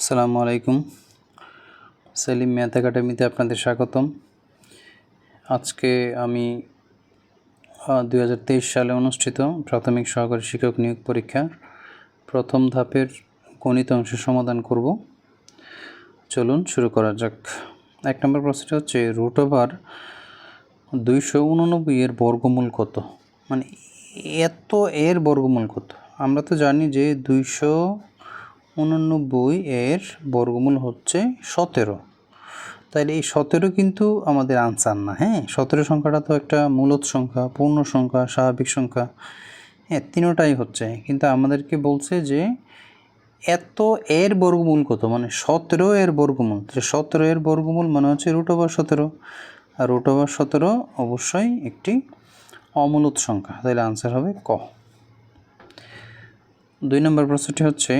আসসালামু আলাইকুম। সেলিম ম্যাথ একাডেমিতে আপনাদের স্বাগতম। আজকে আমি দুই হাজার তেইশ সালে অনুষ্ঠিত প্রাথমিক সহকারী শিক্ষক নিয়োগ পরীক্ষার প্রথম ধাপের গণিত অংশ সমাধান করব। চলুন শুরু করা যাক। এক নম্বর প্রশ্নটি হচ্ছে রুট ওভার দুইশো উননব্বই এর বর্গমূল কত? মানে এত এর বর্গমূল কত? আমরা তো জানি যে দুইশো উননব্বই এর বর্গমূল হচ্ছে সতেরো। তাহলে এই সতেরো কিন্তু আমাদের আনসার না হ্যাঁ? সতেরো সংখ্যাটা তো একটা মূলত সংখ্যা, পূর্ণ সংখ্যা, স্বাভাবিক সংখ্যা। হ্যাঁ তিনোটাই হচ্ছে। কিন্তু আমাদেরকে বলছে যে এত এর বর্গমূল কত? মানে সতেরো এর বর্গমূল। সতেরো এর বর্গমূল মানে হচ্ছে রুট ওভার সতেরো। আর রুট ওভার সতেরো অবশ্যই একটি অমূলত সংখ্যা। তাহলে আনসার হবে ক। দুই নম্বর প্রশ্নটি হচ্ছে,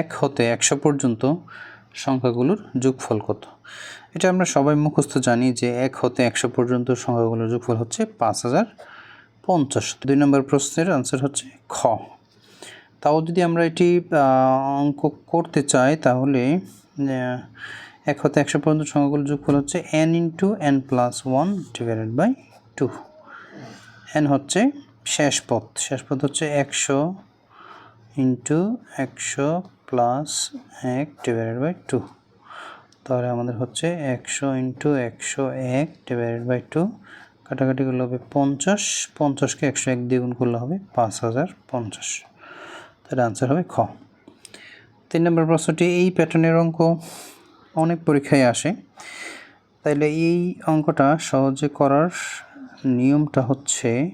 এক হতে একশো পর্যন্ত সংখ্যাগুলোর যোগফল কত? এটা আমরা সবাই মুখস্থ জানি যে এক হতে একশো পর্যন্ত সংখ্যাগুলোর যোগফল হচ্ছে পাঁচ হাজার পঞ্চাশ। দুই নম্বর প্রশ্নের আনসার হচ্ছে খ। তাও যদি আমরা এটি অঙ্ক করতে চাই তাহলে এক হতে একশো পর্যন্ত সংখ্যাগুলোর যোগফল হচ্ছে n into n plus one divided by two n হচ্ছে শেষ পথ। শেষ পথ হচ্ছে একশো ইন্টু একশো প্লাস এক ডিভাইডেড বাই টু তাহলে আমাদের হচ্ছে একশো ইন্টু একশো এক ডিভাইডেড বাই টু কাটাকাটি করলে হবে পঞ্চাশ। পঞ্চাশকে একশো এক দ্বিগুণ করলে হবে পাঁচ হাজার পঞ্চাশ। তাহলে আনসার হবে খ। তিন নম্বর প্রশ্নটি, এই প্যাটার্নের অঙ্ক অনেক পরীক্ষায় আসে। তাইলে এই অঙ্কটা সহজে করার নিয়মটা হচ্ছে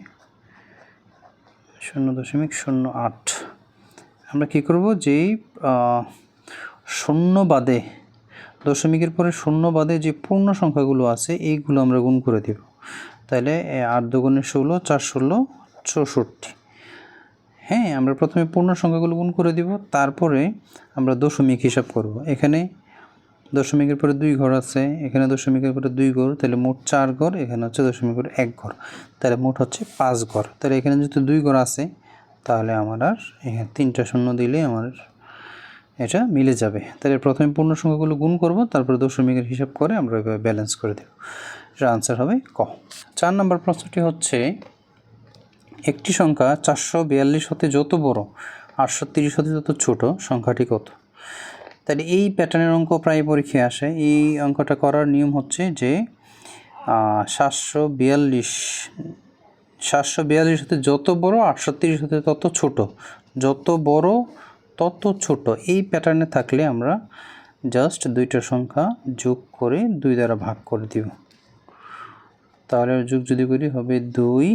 শূন্য দশমিক শূন্য আট। আমরা কী করব? যেই শূন্য বাদে দশমিকের পরে শূন্য বাদে যে পূর্ণ সংখ্যাগুলো আছে, এইগুলো আমরা গুণ করে দেব। তাহলে আট দুগুণে ষোলো, চার ষোলো, চৌষট্টি। হ্যাঁ আমরা প্রথমে পূর্ণ সংখ্যাগুলো গুণ করে দিব, তারপরে আমরা দশমিক হিসাব করব। এখানে দশমিকের পরে দুই ঘর আছে, এখানে দশমিকের পরে দুই ঘর তাহলে মোট চার ঘর, এখানে হচ্ছে দশমিকের এক ঘর তাহলে মোট হচ্ছে পাঁচ ঘর। তাহলে এখানে যেহেতু দুই ঘর আছে তাহলে আমার আর এখানে তিনটা শূন্য দিলে আমার এটা মিলে যাবে। তাহলে প্রথমে পূর্ণ সংখ্যাগুলো গুণ করব, তারপরে দশমিকের হিসাব করে আমরা এভাবে ব্যালেন্স করে দেব। এটার আনসার হবে ক। চার নম্বর প্রশ্নটি হচ্ছে, একটি সংখ্যা চারশো বিয়াল্লিশ হতে যত বড়, আটশো তিরিশ হতে যত ছোট, সংখ্যাটি কত? তাহলে এই প্যাটার্নের অঙ্ক প্রায় পরীক্ষায় আসে। এই অঙ্কটা করার নিয়ম হচ্ছে যে সাতশো বিয়াল্লিশ সাতশো বিয়াল্লিশ হতে যত বড়, আটশো তিরিশ হতে তত ছোট। যত বড়, তত ছোট। এই প্যাটার্নে থাকলে আমরা জাস্ট দুইটা সংখ্যা যোগ করে দুই দ্বারা ভাগ করে দিব। তাহলে যোগ যদি করি হবে দুই,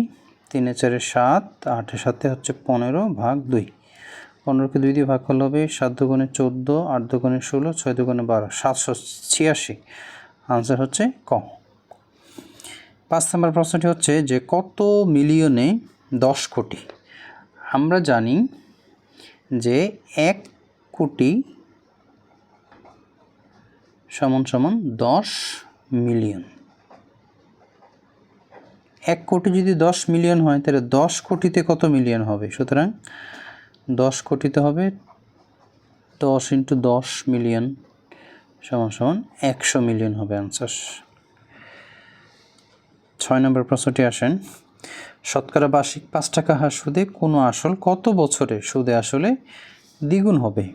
তিনে চারে সাত আটের সাথে হচ্ছে পনেরো ভাগ দুই। পনেরোকে দুই দিয়ে ভাগ করলে হবে সাত দুগুণে চোদ্দ, আট দুগুণে ষোলো, ছয় দুগুণে বারো, সাতশো ছিয়াশি। আনসার হচ্ছে ক। পাঁচ নম্বর প্রশ্নটি হচ্ছে যে কত মিলিয়নে দশ কোটি? আমরা জানি যে এক কোটি সমান সমান দশ মিলিয়ন। এক কোটি যদি দশ মিলিয়ন হয়, তাহলে দশ কোটিতে কত মিলিয়ন হবে? সুতরাং দশ কোটিতে হবে দশ ইন্টু দশ মিলিয়ন সমান সমান একশো মিলিয়ন হবে আনসার। ছয় নম্বর প্রশ্নটি আসেন, শতকরা বার্ষিক পাঁচ টাকা হার সুদে কোনো আসল কত বছরে সুদে আসলে দ্বিগুণ হবে?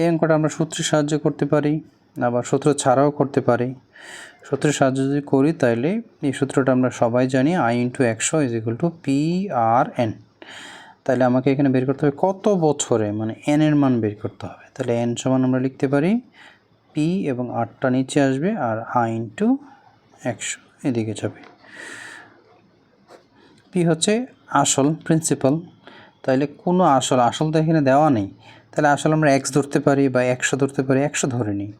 এই অঙ্কটা আমরা সূত্রের সাহায্য করতে পারি, আবার সূত্র ছাড়াও করতে পারি। সূত্রের সাহায্য যদি করি তাহলে এই সূত্রটা আমরা সবাই জানি আই ইন্টু একশো is equal to P R N তাহলে আমাকে এখানে বের করতে হবে কত বছরে মানে এন এর মান বের করতে হবে। তাহলে এন সমান আমরা লিখতে পারি পি এবং আটটা নিচে আসবে, আর আই ইন্টু একশো। এদিকে যাবে। পি হচ্ছে আসল প্রিন্সিপাল তাহলে কোনো আসল আসল তো এখানে দেওয়া নেই। তাহলে আসল আমরা এক্স ধরতে পারি বা একশো ধরতে পারি, একশো ধরে নিই।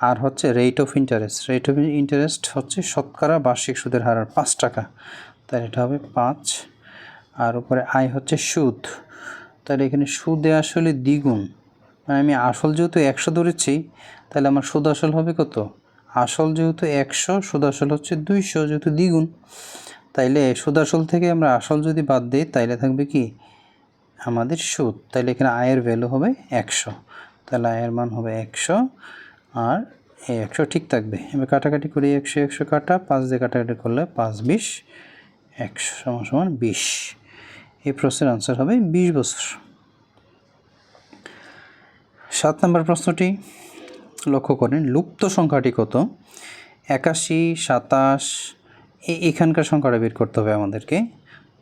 আর হচ্ছে rate of interest rate of interest হচ্ছে শতকরা বার্ষিক সুদের হার আর পাঁচ টাকা। তাহলে এটা হবে পাঁচ। আর উপরে আয় হচ্ছে সুদ। তাহলে এখানে সুদে আসলে দ্বিগুণ। মানে আমি আসল যেহেতু একশো ধরেছি তাহলে আমার সুদ আসল হবে কত? আসল যেহেতু একশো সুদ আসল হচ্ছে দুইশো, যেহেতু দ্বিগুণ, তাইলে সুদ আসল থেকে আমরা আসল যদি বাদ দিই, তাইলে থাকবে কি? আমাদের সুদ। তাইলে এখানে আয়ের ভ্যালু হবে একশো। তাহলে আয়ের মান হবে একশো, আর এই একশো ঠিক থাকবে। এবার কাটাকাটি করি, একশো একশো কাটা, পাঁচ দিয়ে কাটাকাটি করলে পাঁচ, বিশ, একশো সমান সমান বিশ। এই প্রশ্নের আনসার হবে বিশ বছর। সাত নম্বর প্রশ্নটি লক্ষ্য করেন, লুপ্ত সংখ্যাটি কত? একাশি, সাতাশ এখানকার সংখ্যাটা বের করতে হবে আমাদেরকে।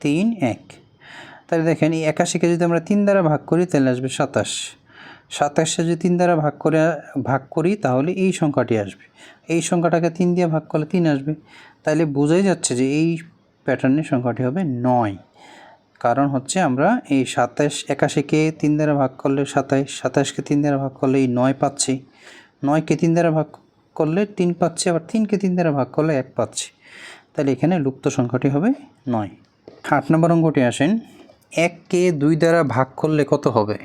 তিন, এক। তাহলে দেখেন, এই একাশিকে যদি আমরা তিন দ্বারা ভাগ করি, তাহলে আসবে সাতাশ। সাতাশে যদি তিন দ্বারা ভাগ করে, ভাগ করি, তাহলে এই সংখ্যাটি আসবে। এই সংখ্যাটাকে তিন দিয়ে ভাগ করলে তিন আসবে। তাহলে বোঝাই যাচ্ছে যে এই প্যাটার্নের সংখ্যাটি হবে নয়। কারণ হচ্ছে আমরা এই সাতাশ, একাশিকে তিন দ্বারা ভাগ করলে সাতাশ, সাতাশকে তিন দ্বারা ভাগ করলে এই নয় পাচ্ছি। নয়কে তিন দ্বারা ভাগ করলে তিন পাচ্ছি, আবার তিনকে তিন দ্বারা ভাগ করলে এক পাচ্ছি। তাহলে এখানে লুপ্ত সংখ্যাটি হবে নয়। আট নম্বর অঙ্কটি আসেন, এককে দুই দ্বারা ভাগ করলে কত হবে?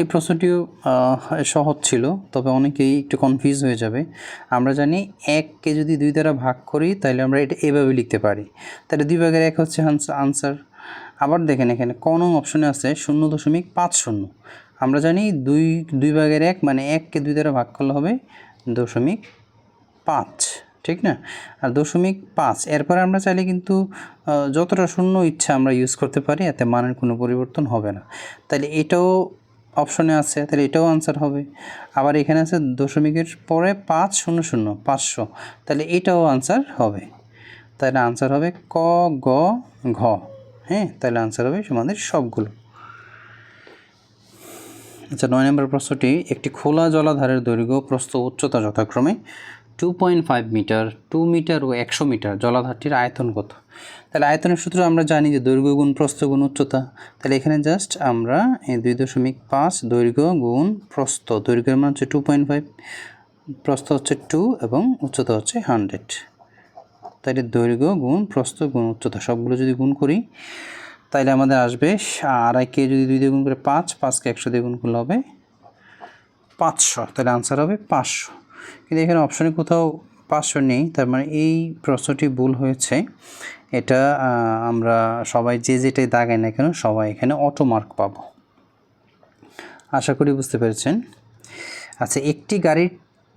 এই প্রশ্নটিও সহজ ছিল, তবে অনেকেই একটু কনফিউজ হয়ে যাবে। আমরা জানি এককে যদি দুই দ্বারা ভাগ করি, তাহলে আমরা এটা এভাবে লিখতে পারি। তাহলে দুই ভাগের এক হচ্ছে আনসার। আবার দেখেন এখানে ক নং অপশনে আছে শূন্য দশমিক পাঁচ শূন্য। আমরা জানি দুই দুই ভাগের এক মানে এককে দুই দ্বারা ভাগ করলে হবে দশমিক পাঁচ, ঠিক না? আর দশমিক পাঁচ, এরপর আমরা চাইলে কিন্তু যতটা শূন্য ইচ্ছা আমরা ইউজ করতে পারি, এতে মানের কোনো পরিবর্তন হবে না। তাহলে এটাও অপশনে আছে তাহলে এটাও আনসার হবে। আবার এখানে আছে দশমিকের পরে পাঁচ শূন্য শূন্য, পাঁচশো তাহলে এটাও আনসার হবে। তাহলে আনসার হবে ক, গ, ঘ হ্যাঁ? তাহলে আনসার হবে আমাদের সবগুলো। আচ্ছা নয় নম্বর প্রশ্নটি, একটি খোলা জলাধারের দৈর্ঘ্য প্রস্থ উচ্চতা যথাক্রমে two point five metre two metre ও একশো মিটার জলাধারটির আয়তন কত? তাহলে আয়তনের সূত্র আমরা জানি যে দৈর্ঘ্য গুণ প্রস্থ গুণ উচ্চতা। তাহলে এখানে জাস্ট আমরা এই দুই দশমিক পাঁচ দৈর্ঘ্য গুণ প্রস্থ, দৈর্ঘ্যের মান হচ্ছে টু পয়েন্ট ফাইভ প্রস্থ হচ্ছে টু এবং উচ্চতা হচ্ছে হান্ড্রেড তাহলে দৈর্ঘ্য গুণ প্রস্থ গুণ উচ্চতা, সবগুলো যদি গুণ করি তাইলে আমাদের আসবে আড়াইকে যদি দুই দিয়ে গুণ করে পাঁচ পাঁচকে একশো দিয়ে গুণ করলে হবে পাঁচশো। তাহলে আনসার হবে পাঁচশো। কিন্তু এখানে অপশনে কোথাও পাঁচশো নেই, তার মানে এই প্রশ্নটি ভুল হয়েছে। এটা আমরা সবাই যে যেটাই দাগাই না কেন সবাই এখানে অটো মার্ক পাবো। আশা করি বুঝতে পেরেছেন। আচ্ছা একটি গাড়ির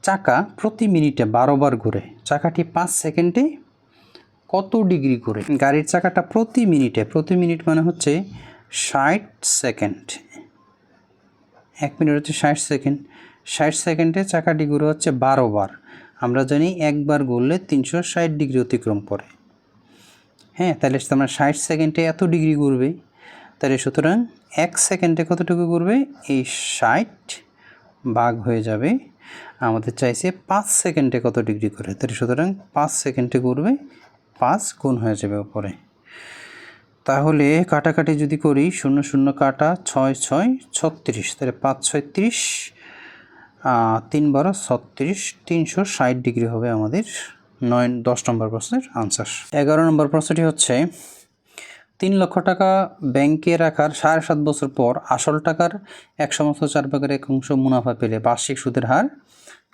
চাকা প্রতি মিনিটে বারো বার ঘুরে। চাকাটি পাঁচ সেকেন্ডে কত ডিগ্রি করে? গাড়ির চাকাটা প্রতি মিনিটে, প্রতি মিনিট মানে হচ্ছে ষাট সেকেন্ড। এক মিনিট হচ্ছে ষাট সেকেন্ড। ষাট সেকেন্ডে চাকাটি ঘুরে হচ্ছে বারো বার। আমরা জানি একবার ঘুরলে তিনশো ষাট ডিগ্রি অতিক্রম করে। হ্যাঁ তাহলে আমরা ষাট সেকেন্ডে এত ডিগ্রি ঘুরবে। তাহলে সুতরাং এক সেকেন্ডে কতটুকু ঘুরবে? এই ষাট ভাগ হয়ে যাবে। আমাদের চাইছে পাঁচ সেকেন্ডে কত ডিগ্রি করে? তাহলে সুতরাং পাঁচ সেকেন্ডে ঘুরবে পাঁচ গুণ হয়ে যাবে উপরে। তাহলে কাটাকাটি যদি করি, শূন্য শূন্য কাটা ছয় ছয় ছত্রিশ, তাহলে পাঁচ ছয় ত্রিশ তিন বারো ছত্রিশ, তিনশো ষাট ডিগ্রি হবে আমাদের নয়, দশ নম্বর প্রশ্নের আনসার এগারো নম্বর প্রশ্নটি হচ্ছে, তিন লক্ষ টাকা ব্যাংকে রাখার সাড়ে সাত বছর পর আসল টাকার এক সমস্ত চার ভাগের এক অংশ মুনাফা পেলে বার্ষিক সুদের হার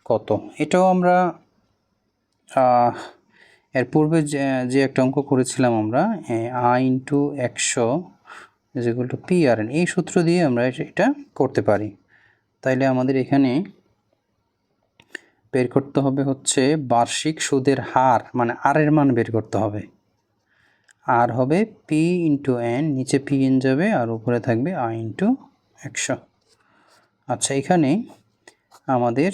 কত? এটাও আমরা এর পূর্বে যে একটা অঙ্ক করেছিলাম আমরা আই ইন্টু একশো যেগুলো টু পি আর এন এই সূত্র দিয়ে আমরা এটা করতে পারি। তাইলে আমাদের এখানে বের করতে হবে হচ্ছে বার্ষিক সুদের হার মানে আর এর মান বের করতে হবে। আর হবে পি ইন্টু এন নিচে পি এন যাবে আর উপরে থাকবে আই ইন্টু একশো। আচ্ছা এখানে আমাদের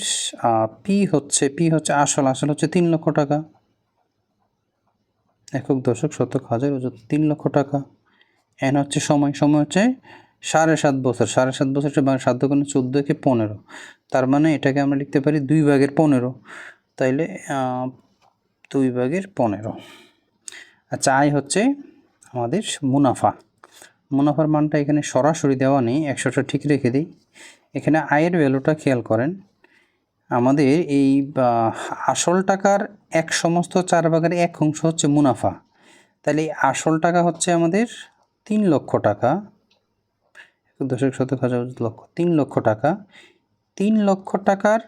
পি হচ্ছে পি হচ্ছে আসল আসল হচ্ছে তিন লক্ষ টাকা। একক দশক শতক হাজার ওজন, তিন লক্ষ টাকা। এন হচ্ছে সময় সময় হচ্ছে সাড়ে সাত বছর। সাড়ে সাত বছর সাত দোকানে চোদ্দ কে পনেরো। তার মানে এটাকে আমরা লিখতে পারি দুই ভাগের পনেরো। তাইলে দুই ভাগের পনেরো। আচ্ছা আয় হচ্ছে আমাদের মুনাফা। মুনাফার মানটা এখানে সরাসরি দেওয়া নেই, একশোটা ঠিক রেখে দিই। এখানে আয়ের ভ্যালুটা খেয়াল করেন। আমাদের এই আসল টাকার এক সমস্ত চার ভাগের এক অংশ হচ্ছে মুনাফা। তাহলে এই আসল টাকা হচ্ছে আমাদের তিন লক্ষ টাকা দশক শতক হাজার লক্ষ, তিন লক্ষ টাকা। তিন লক্ষ টাকার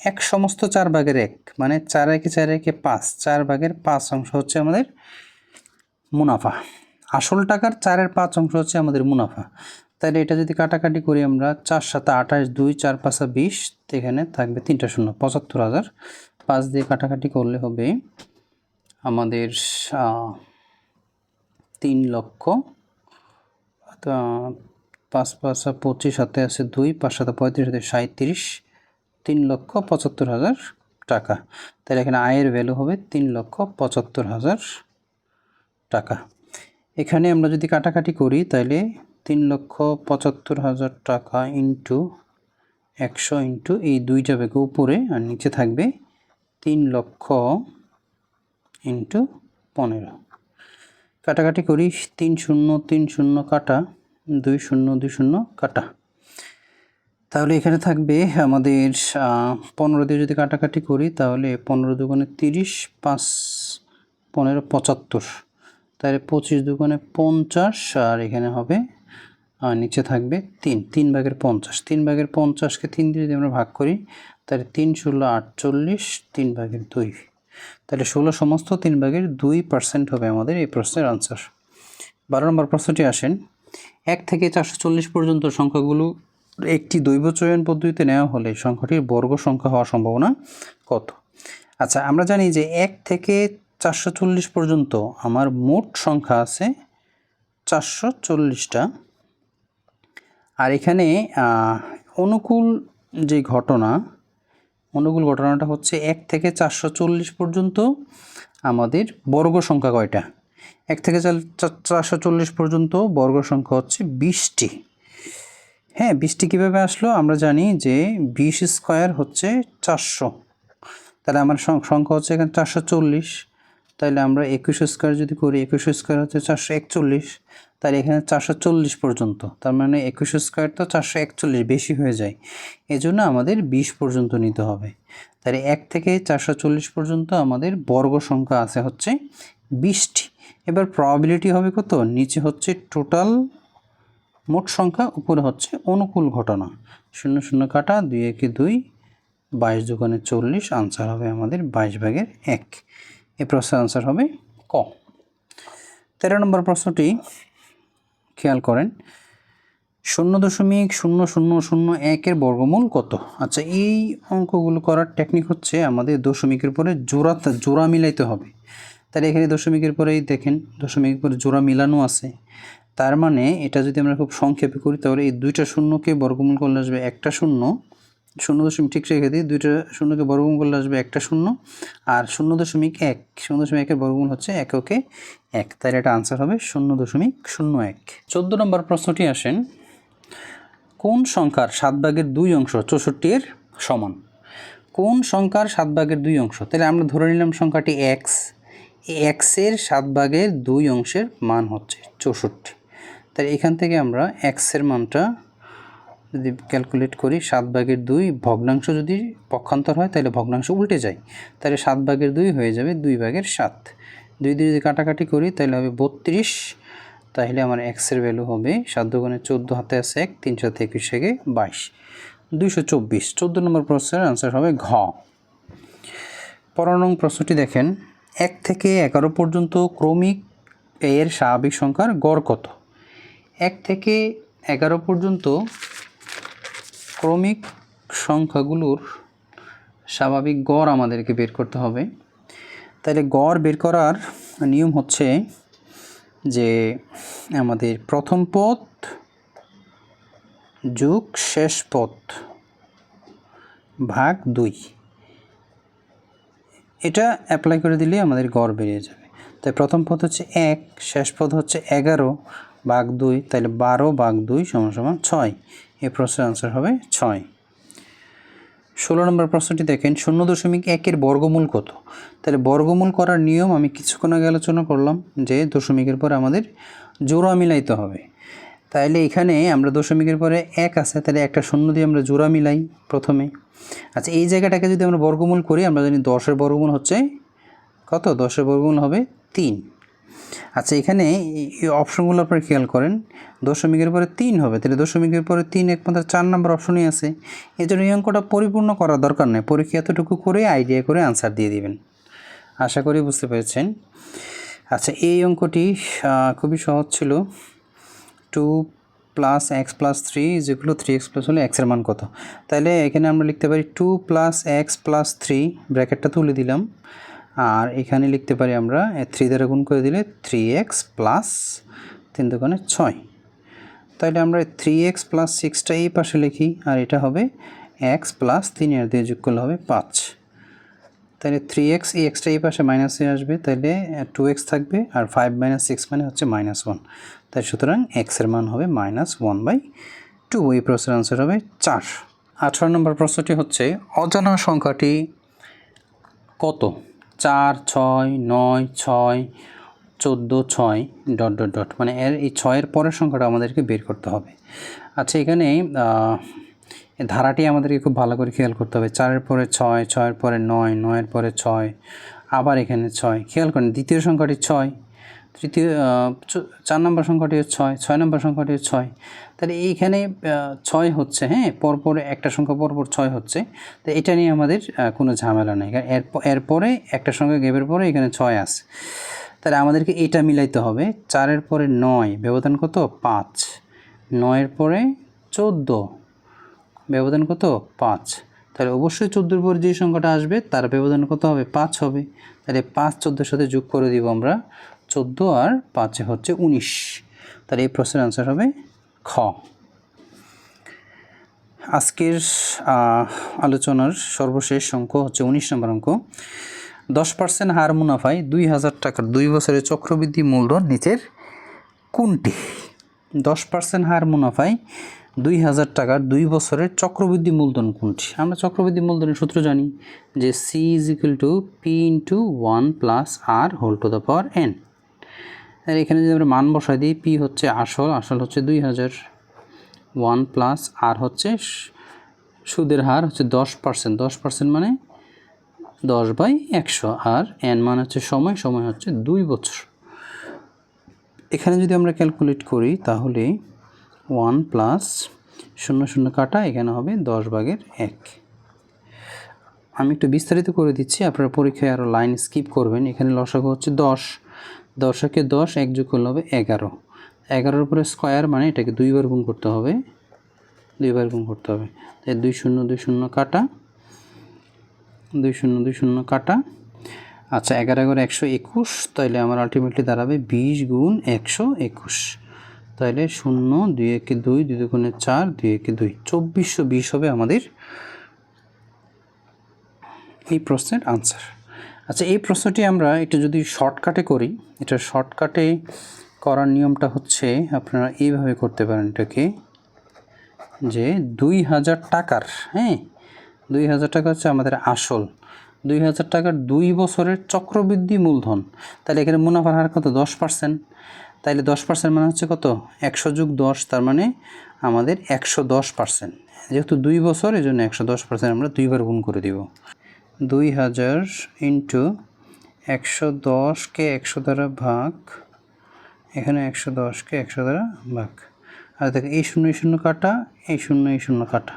এক সমস্ত চার ভাগের এক মানে চার একে চার একে পাঁচ, চার ভাগের পাঁচ অংশ হচ্ছে আমাদের মুনাফা। আসল টাকার চারের পাঁচ অংশ হচ্ছে আমাদের মুনাফা। তাহলে এটা যদি কাটাকাটি করি আমরা চার সাথে আঠাশ, দুই, চার, পাঁচা বিশ, এখানে থাকবে তিনটা শূন্য, পঁচাত্তর হাজার। পাঁচ দিয়ে কাটাকাটি করলে হবে আমাদের তিন লক্ষ পাঁচ, পাঁচা পঁচিশ হাতে আছে দুই, পাঁচ সাথে পঁয়ত্রিশ হাতে সাঁত্রিশ তিন লক্ষ পঁচাত্তর হাজার টাকা। তাহলে এখানে আয়ের ভ্যালু হবে তিন লক্ষ পঁচাত্তর হাজার টাকা। এখানে আমরা যদি কাটাকাটি করি তাহলে তিন লক্ষ পঁচাত্তর হাজার টাকা ইন্টু একশো ইন্টু এই দুইটা বেগে উপরে আর নিচে থাকবে তিন লক্ষ ইন্টু পনেরো। কাটাকাটি করি, তিন শূন্য তিন শূন্য কাটা, দুই শূন্য দুই শূন্য কাটা। তাহলে এখানে থাকবে আমাদের পনেরো দিয়ে যদি কাটাকাটি করি, তাহলে পনেরো দুগুণে তিরিশ পাঁচ পনেরো পঁচাত্তর। তাহলে পঁচিশ দুগুণে পঞ্চাশ, আর এখানে হবে আর নিচে থাকবে তিন তিন ভাগের পঞ্চাশ। তিন ভাগের পঞ্চাশকে তিন দিয়ে যদি আমরা ভাগ করি, তাহলে তিন ষোলো আটচল্লিশ, তিন ভাগের দুই। তাহলে ষোলো সমস্ত তিন ভাগের দুই পার্সেন্ট হবে আমাদের এই প্রশ্নের আনসার বারো নম্বর প্রশ্নটি আসেন, এক থেকে চারশো চল্লিশ পর্যন্ত সংখ্যাগুলো একটি দৈব চয়ন পদ্ধতিতে নেওয়া হলে সংখ্যাটির বর্গ সংখ্যা হওয়ার সম্ভাবনা কত? আচ্ছা আমরা জানি যে এক থেকে চারশো চল্লিশ পর্যন্ত আমার মোট সংখ্যা আছে চারশো চল্লিশটা। আর এখানে অনুকূল যে ঘটনা, অনুকূল ঘটনাটা হচ্ছে এক থেকে চারশো চল্লিশ পর্যন্ত আমাদের বর্গ সংখ্যা কয়টা? এক থেকে চার- চার- চারশো চল্লিশ পর্যন্ত বর্গ সংখ্যা হচ্ছে বিশটি। হ্যাঁ বিশটি কীভাবে আসলো? আমরা জানি যে বিশ স্কোয়ার হচ্ছে চারশো। তাহলে আমার সংখ্যা হচ্ছে এখানে চারশো চল্লিশ। তাহলে আমরা একুশ স্কোয়ার যদি করি, একুশ স্কোয়ার হচ্ছে চারশো একচল্লিশ, তাহলে এখানে চারশো চল্লিশ পর্যন্ত। তার মানে একুশ স্কোয়ার তো চারশো একচল্লিশ বেশি হয়ে যায়। এজন্য আমাদের বিশ পর্যন্ত নিতে হবে। তাহলে এক থেকে চারশো চল্লিশ পর্যন্ত আমাদের বর্গ সংখ্যা আছে হচ্ছে বিশটি। এবার প্রবাবিলিটি হবে কত? নিচে হচ্ছে টোটাল মোট সংখ্যা, উপরে হচ্ছে অনুকূল ঘটনা। শূন্য শূন্য কাটা, দুই একে দুই, বাইশ দোকানে চল্লিশ আনসার হবে আমাদের বাইশ ভাগের এক। এই প্রশ্নের আনসার হবে ক। তেরো নম্বর প্রশ্নটি খেয়াল করেন। শূন্য দশমিক শূন্য শূন্য শূন্য একের বর্গমূল কত? আচ্ছা এই অঙ্কগুলো করার টেকনিক হচ্ছে আমাদের দশমিকের পরে জোড়া জোড়া মিলাইতে হবে। তাহলে এখানে দশমিকের পরেই দেখেন, দশমিকের পরে জোড়া মিলানো আছে। তার মানে এটা যদি আমরা খুব সংক্ষেপে করি, তাহলে এই দুইটা শূন্যকে বর্গমূল করলে আসবে একটা শূন্য। শূন্য দশমিক ঠিক রেখে দিই, দুইটা শূন্যকে বর্গমূল করলে আসবে একটা শূন্য, আর শূন্য দশমিক এক, শূন্য দশমিক একের বর্গমূল হচ্ছে এককে এক তাহলে এটা আনসার হবে শূন্য দশমিক শূন্য এক। চোদ্দ নম্বর প্রশ্নটি আসেন, কোন সংখ্যার সাত ভাগের দুই অংশ চৌষট্টি এর সমান? কোন সংখ্যার সাত ভাগের দুই অংশ? তাহলে আমরা ধরে নিলাম সংখ্যাটি এক্স এক্সের সাত ভাগের দুই অংশের মান হচ্ছে চৌষট্টি। তাহলে এখান থেকে আমরা এক্সের মানটা যদি ক্যালকুলেট করি, সাত ভাগের দুই ভগ্নাংশ যদি পক্ষান্তর হয়, তাহলে ভগ্নাংশ উল্টে যায়। তাহলে সাত ভাগের দুই হয়ে যাবে দুই ভাগের সাত। দুই দিয়ে যদি কাটাকাটি করি, তাহলে হবে বত্রিশ। তাহলে আমার এক্সের ভ্যালু হবে সাত দোকানে চোদ্দ হাতে আছে এক, তিন সাথে একুশ থেকে বাইশ। দুইশো চব্বিশ। চোদ্দ নম্বর প্রশ্নের আনসার হবে ঘ। পনেরো নং প্রশ্নটি দেখেন। এক থেকে এগারো পর্যন্ত ক্রমিক এর স্বাভাবিক সংখ্যার গড় কত? এক থেকে এগারো পর্যন্ত ক্রমিক সংখ্যাগুলোর স্বাভাবিক গড় আমাদেরকে বের করতে হবে। তাহলে গড় বের করার নিয়ম হচ্ছে যে আমাদের প্রথম পদ যোগ শেষ পদ ভাগ দুই। এটা অ্যাপ্লাই করে দিলে আমাদের গড় বেরিয়ে যাবে। তাই প্রথম পদ হচ্ছে এক, শেষ পদ হচ্ছে এগারো, ভাগ দুই তাহলে বারো, ভাগ দুই, সমান সমান ছয়। এই প্রশ্নের আনসার হবে ছয়। ষোলো নম্বর প্রশ্নটি দেখেন, শূন্য দশমিক একের বর্গমূল কত? তাহলে বর্গমূল করার নিয়ম আমি কিছুক্ষণ আগে আলোচনা করলাম যে দশমিকের পরে আমাদের জোড়া মিলাইতে হবে। তাইলে এখানে আমরা দশমিকের পরে এক আছে, তাহলে একটা শূন্য দিয়ে আমরা জোড়া মিলাই প্রথমে। আচ্ছা এই জায়গাটাকে যদি আমরা বর্গমূল করি, আমরা জানি দশের বর্গমূল হচ্ছে কত? দশের বর্গমূল হবে তিন। আচ্ছা এখানে এই- অপশনগুলো আপনারা খেয়াল করেন। দশমিকের পরে তিন হবে, তাহলে দশমিকের পরে তিন একমাত্র চার নম্বর অপশনই আছে। এই জন্য এই অঙ্কটা পরিপূর্ণ করার দরকার নেই পরীক্ষা এতটুকু করে আইডিয়া করে আনসার দিয়ে দিবেন। আশা করি বুঝতে পেরেছেন। আচ্ছা এই অঙ্কটি খুবই সহজ ছিল। Two plus x plus three যেগুলো থ্রি এক্স প্লাস হলে এক্সের মান কত? তাহলে এখানে আমরা লিখতে পারি two plus x plus three ব্র্যাকেটটা তুলে দিলাম। আর এখানে লিখতে পারি আমরা থ্রি দ্বারা গুণ করে দিলে থ্রি এক্স প্লাস তিন দোকানে ছয়। তাহলে আমরা থ্রি এক্স প্লাস সিক্সটা এই পাশে লিখি, আর এটা হবে এক্স প্লাস তিন এর দিয়ে যোগ করলে হবে পাঁচ। তাহলে থ্রি এক্স এই এক্সটা এই পাশে মাইনাসে আসবে তাহলে টু এক্স থাকবে, আর ফাইভ মাইনাস সিক্স মানে হচ্ছে মাইনাস ওয়ান তাই সুতরাং এক্সের মান হবে মাইনাস ওয়ান বাই টু এই প্রশ্নের আনসার হবে চার। আঠারো নম্বর প্রশ্নটি হচ্ছে, অজানা সংখ্যাটি কত? চার, ছয়, নয়, ছয়, চোদ্দ, ছয়, ডট ডট ডট। মানে এর এই ছয়ের পরের সংখ্যাটা আমাদেরকে বের করতে হবে। আচ্ছা এখানে ধারাটি আমাদেরকে খুব ভালো করে খেয়াল করতে হবে। চারের পরে ছয়, ছয়ের পরে নয়, নয়ের পরে ছয়, আবার এখানে ছয়। খেয়াল করেন, দ্বিতীয় সংখ্যাটি ছয়। তৃতীয় চার নম্বর সংখ্যাটি হচ্ছে ছয় ছয় নম্বর সংখ্যাটি হচ্ছে ছয়। তাহলে এইখানে ছয় হচ্ছে হ্যাঁ পরপর একটা সংখ্যা, পরপর ছয় হচ্ছে। তো এটা নিয়ে আমাদের কোনো ঝামেলা নেই। এর, এরপরে একটা সংখ্যা গেপের পরে এখানে ছয় আছে। তাহলে আমাদেরকে এটা মিলাইতে হবে। চারের পরে নয়, ব্যবধান কত? পাঁচ। নয়ের পরে চোদ্দ, ব্যবধান কত? পাঁচ। তাহলে অবশ্যই চোদ্দোর পরে যে সংখ্যাটা আসবে, তার ব্যবধান কত হবে? পাঁচ হবে। তাহলে পাঁচ, চোদ্দোর সাথে যোগ করে দিব আমরা চোদ্দ আর পাঁচে হচ্ছে উনিশ। তাহলে এই প্রশ্নের আনসার হবে খ। আজকের আলোচনার সর্বশেষ অঙ্ক হচ্ছে উনিশ নম্বর অঙ্ক। দশ পার্সেন্ট হার মুনাফায় দুই হাজার টাকার দুই বছরের চক্রবৃদ্ধি মূলধন নিচের কোনটি? দশ পার্সেন্ট হার মুনাফায় দুই হাজার টাকার দুই বছরের চক্রবৃদ্ধি মূলধন কোনটি? আমরা চক্রবৃদ্ধি মূলধনের সূত্র জানি যে C is equal to P into one plus R whole to the power n আর এখানে যদি আমরা মান বসাই দিই পি হচ্ছে আসল আসল হচ্ছে দুই হাজার ওয়ান প্লাস আর হচ্ছে সুদের হার হচ্ছে দশ পার্সেন্ট দশ পার্সেন্ট মানে দশ বাই একশো। আর এন মান হচ্ছে সময় সময় হচ্ছে দুই বছর। এখানে যদি আমরা ক্যালকুলেট করি, তাহলে ওয়ান প্লাস শূন্য শূন্য কাটা, এখানে হবে দশ ভাগের এক। আমি একটু বিস্তারিত করে দিচ্ছি, আপনারা পরীক্ষায় আরও লাইন স্কিপ করবেন। এখানে লসাগু হচ্ছে দশ। দশকে দশ, এক যোগ করলে হবে এগারো। এগারোর উপরে স্কোয়ার মানে এটাকে দুইবার গুণ করতে হবে। দুইবার গুণ করতে হবে। তাই দুই শূন্য দুই শূন্য কাটা। দুই শূন্য দুই শূন্য কাটা। আচ্ছা এগারো এগারো একশো একুশ, তাইলে আমার আলটিমেটলি দাঁড়াবে বিশ গুণ একশো একুশ। তাইলে শূন্য, দুই একে দুই দুই দুগুণে চার, দুই একে দুই। চব্বিশশো বিশ হবে আমাদের এই প্রশ্নের আনসার আচ্ছা এই প্রশ্নটি আমরা একটু যদি শর্টকাটে করি, এটা শর্টকাটে করার নিয়মটা হচ্ছে আপনারা এইভাবে করতে পারেন এটাকে যে দুই হাজার টাকার হ্যাঁ? দুই হাজার টাকা হচ্ছে আমাদের আসল। দুই হাজার টাকার দুই বছরের চক্রবৃদ্ধি মূলধন। তাহলে এখানে মুনাফার হার কত? দশ পার্সেন্ট তাইলে দশ পার্সেন্ট মানে হচ্ছে কত? একশো যুগ দশ, তার মানে আমাদের একশো দশ পার্সেন্ট যেহেতু দুই বছর এই জন্য একশো দশ পার্সেন্ট আমরা দুইবার গুণ করে দিব। দুই হাজার ইন্টু একশো দশকে একশো দ্বারা ভাগ, এখানে একশো দশকে একশো দ্বারা ভাগ। আর দেখো, এই শূন্য এই শূন্য কাটা, এই শূন্য এই শূন্য কাটা,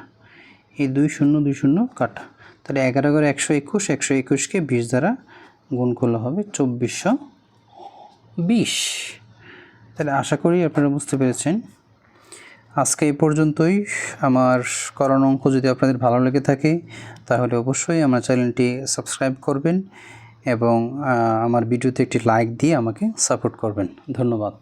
এই দুই শূন্য দুই শূন্য কাটা। তাহলে এগারো এগারো, একশো একুশ, একশো একুশকে বিশ দ্বারা গুণ করলে হবে চব্বিশশো বিশ। তাহলে আশা করি আপনারা বুঝতে পেরেছেন। আজকে এই পর্যন্তই। আমার করানো অঙ্ক যদি আপনাদের ভালো লেগে থাকে তাহলে অবশ্যই আমার চ্যানেলটি সাবস্ক্রাইব করবেন এবং আমার ভিডিওতে একটি লাইক দিয়ে আমাকে সাপোর্ট করবেন। ধন্যবাদ।